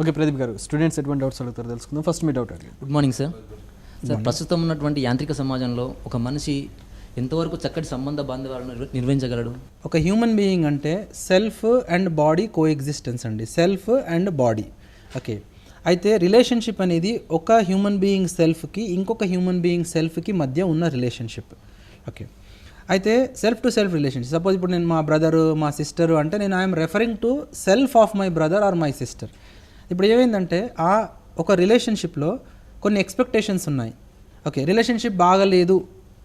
Okay Pradeep గారు students ఎటువంటి doubts అడుగుతారు తెలుసుకుందాం. ఫస్ట్ మీ డౌట్ అడిగి. గుడ్ మార్నింగ్ సార్ సార్ ప్రస్తుతం ఉన్నటువంటి యాంత్రిక సమాజంలో ఒక మనిషి ఎంతవరకు చక్కటి సంబంధ బాంధవ్యాలను నిర్వ- నిర్వహించగలడు? ఒక హ్యూమన్ బీయింగ్ అంటే self and body coexistence అండి. సెల్ఫ్ అండ్ బాడీ ఓకే అయితే రిలేషన్షిప్ అనేది ఒక హ్యూమన్ బీయింగ్ సెల్ఫ్కి ఇంకొక హ్యూమన్ బీయింగ్ సెల్ఫ్కి మధ్య ఉన్న రిలేషన్షిప్ ఓకే అయితే self to self relationship suppose ఇప్పుడు నేను మా బ్రదరు మా సిస్టరు అంటే నేను I'm referring to self of my brother or my sister ఇప్పుడు ఏమైందంటే ఆ ఒక రిలేషన్షిప్లో కొన్ని ఎక్స్పెక్టేషన్స్ ఉన్నాయి. ఓకే రిలేషన్షిప్ బాగలేదు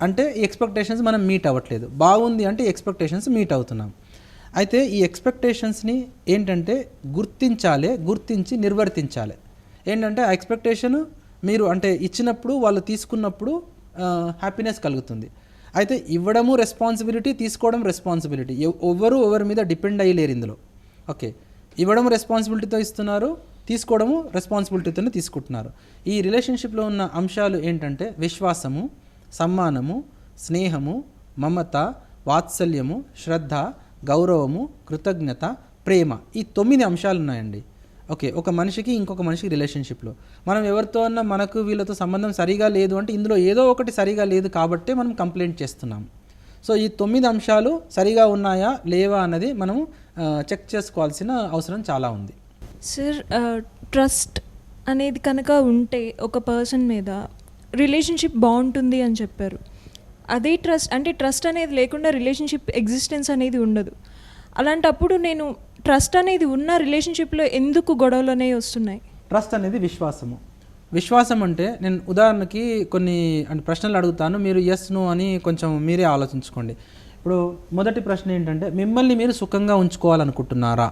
అంటే ఈ ఎక్స్పెక్టేషన్స్ మనం మీట్ అవ్వట్లేదు. బాగుంది అంటే ఎక్స్పెక్టేషన్స్ మీట్ అవుతున్నాం. అయితే ఈ ఎక్స్పెక్టేషన్స్ని ఏంటంటే గుర్తించాలి గుర్తించి నిర్వర్తించాలి. ఏంటంటే ఆ ఎక్స్పెక్టేషన్ మీరు అంటే ఇచ్చినప్పుడు వాళ్ళు తీసుకున్నప్పుడు హ్యాపీనెస్ కలుగుతుంది. అయితే ఇవ్వడము రెస్పాన్సిబిలిటీ తీసుకోవడం రెస్పాన్సిబిలిటీ ఎవరు ఎవరి మీద డిపెండ్ అయ్యలేరు ఇందులో. ఓకే ఇవ్వడం రెస్పాన్సిబిలిటీతో ఇస్తున్నారు తీసుకోవడము రెస్పాన్సిబిలిటీతోనే తీసుకుంటున్నారు. ఈ రిలేషన్షిప్లో ఉన్న అంశాలు ఏంటంటే విశ్వాసము సమ్మానము స్నేహము మమత వాత్సల్యము శ్రద్ధ గౌరవము కృతజ్ఞత ప్రేమ ఈ తొమ్మిది అంశాలు ఉన్నాయండి. ఓకే ఒక మనిషికి ఇంకొక మనిషికి రిలేషన్షిప్లో మనం ఎవరితో అన్నా మనకు వీళ్ళతో సంబంధం సరిగా లేదు అంటే ఇందులో ఏదో ఒకటి సరిగా లేదు కాబట్టే మనం కంప్లైంట్ చేస్తున్నాం. సో ఈ తొమ్మిది అంశాలు సరిగా ఉన్నాయా లేవా అన్నది మనం చెక్ చేసుకోవాల్సిన అవసరం చాలా ఉంది. సార్ ట్రస్ట్ అనేది కనుక ఉంటే ఒక పర్సన్ మీద రిలేషన్షిప్ బాగుంటుంది అని చెప్పారు. అదే ట్రస్ట్ అంటే ట్రస్ట్ అనేది లేకుండా రిలేషన్షిప్ ఎగ్జిస్టెన్స్ అనేది ఉండదు. అలాంటప్పుడు నేను ట్రస్ట్ అనేది ఉన్న రిలేషన్షిప్లో ఎందుకు గొడవలు అనేవి వస్తున్నాయి? ట్రస్ట్ అనేది విశ్వాసము. విశ్వాసం అంటే నేను ఉదాహరణకి కొన్ని అంటే ప్రశ్నలు అడుగుతాను మీరు ఎస్ నో అని కొంచెం మీరే ఆలోచించుకోండి. ఇప్పుడు మొదటి ప్రశ్న ఏంటంటే మిమ్మల్ని మీరు సుఖంగా ఉంచుకోవాలనుకుంటున్నారా?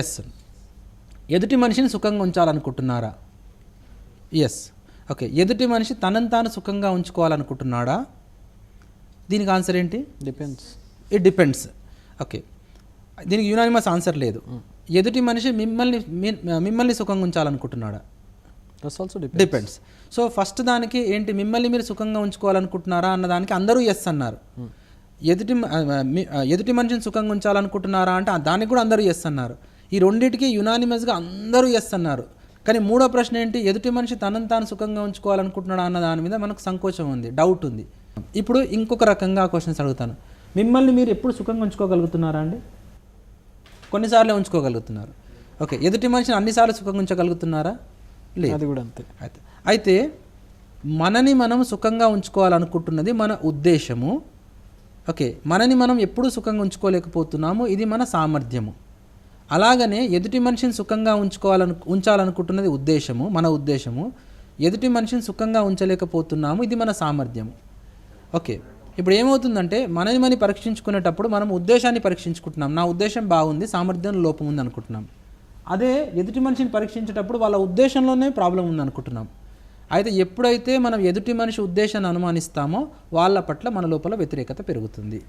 ఎస్ ఎదుటి మనిషిని సుఖంగా ఉంచాలనుకుంటున్నారా? ఎస్ ఓకే ఎదుటి మనిషి తనని తాను సుఖంగా ఉంచుకోవాలనుకుంటున్నాడా? దీనికి ఆన్సర్ ఏంటి? డిపెండ్స్ ఇట్ డిపెండ్స్ ఓకే దీనికి యునానిమస్ ఆన్సర్ లేదు. ఎదుటి మనిషి మిమ్మల్ని మిమ్మల్ని సుఖంగా ఉంచాలనుకుంటున్నాడా? That's also depends so first దానికి ఏంటి మిమ్మల్ని మీరు సుఖంగా ఉంచుకోవాలనుకుంటున్నారా అన్న దానికి అందరూ ఎస్ అన్నారు. ఎదుటి మీ- ఆ, ఎదుటి మనిషిని సుఖంగా ఉంచాలనుకుంటున్నారా అంటే దానికి కూడా అందరూ ఎస్ అన్నారు. ఈ రెండింటికి యునానిమస్గా అందరూ ఎస్ అన్నారు. కానీ మూడో ప్రశ్న ఏంటి? ఎదుటి మనిషి తనను తాను సుఖంగా ఉంచుకోవాలనుకుంటున్నాడా అన్న దాని మీద మనకు సంకోచం ఉంది డౌట్ ఉంది. ఇప్పుడు ఇంకొక రకంగా క్వశ్చన్స్ అడుగుతాను. మిమ్మల్ని మీరు ఎప్పుడు సుఖంగా ఉంచుకోగలుగుతున్నారా అండి? కొన్నిసార్లు ఉంచుకోగలుగుతున్నారు. ఓకే ఎదుటి మనిషిని అన్నిసార్లు సుఖంగా ఉంచగలుగుతున్నారా? లేదు. అది కూడా అంతే. అయితే అయితే మనని మనం సుఖంగా ఉంచుకోవాలనుకుంటున్నది మన ఉద్దేశము. ఓకే మనని మనం ఎప్పుడూ సుఖంగా ఉంచుకోలేకపోతున్నాము ఇది మన సామర్థ్యము. అలాగనే ఎదుటి మనిషిని సుఖంగా ఉంచుకోవాలను ఉంచాలనుకుంటున్నది ఉద్దేశము మన ఉద్దేశము. ఎదుటి మనిషిని సుఖంగా ఉంచలేకపోతున్నాము ఇది మన సామర్థ్యము. ఓకే. ఇప్పుడు ఏమవుతుందంటే మనని మని పరీక్షించుకునేటప్పుడు మనం ఉద్దేశాన్ని పరీక్షించుకుంటున్నాం. నా ఉద్దేశం బాగుంది సామర్థ్యం లోపం ఉంది అనుకుంటున్నాం అదే ఎదుటి మనిషిని పరీక్షించేటప్పుడు వాళ్ళ ఉద్దేశంలోనే ప్రాబ్లం ఉంది అనుకుంటున్నాం అయితే ఎప్పుడైతే మనం ఎదుటి మనిషి ఉద్దేశాన్ని అనుమానిస్తామో వాళ్ళ పట్ల మన లోపల వ్యతిరేకత పెరుగుతుంది.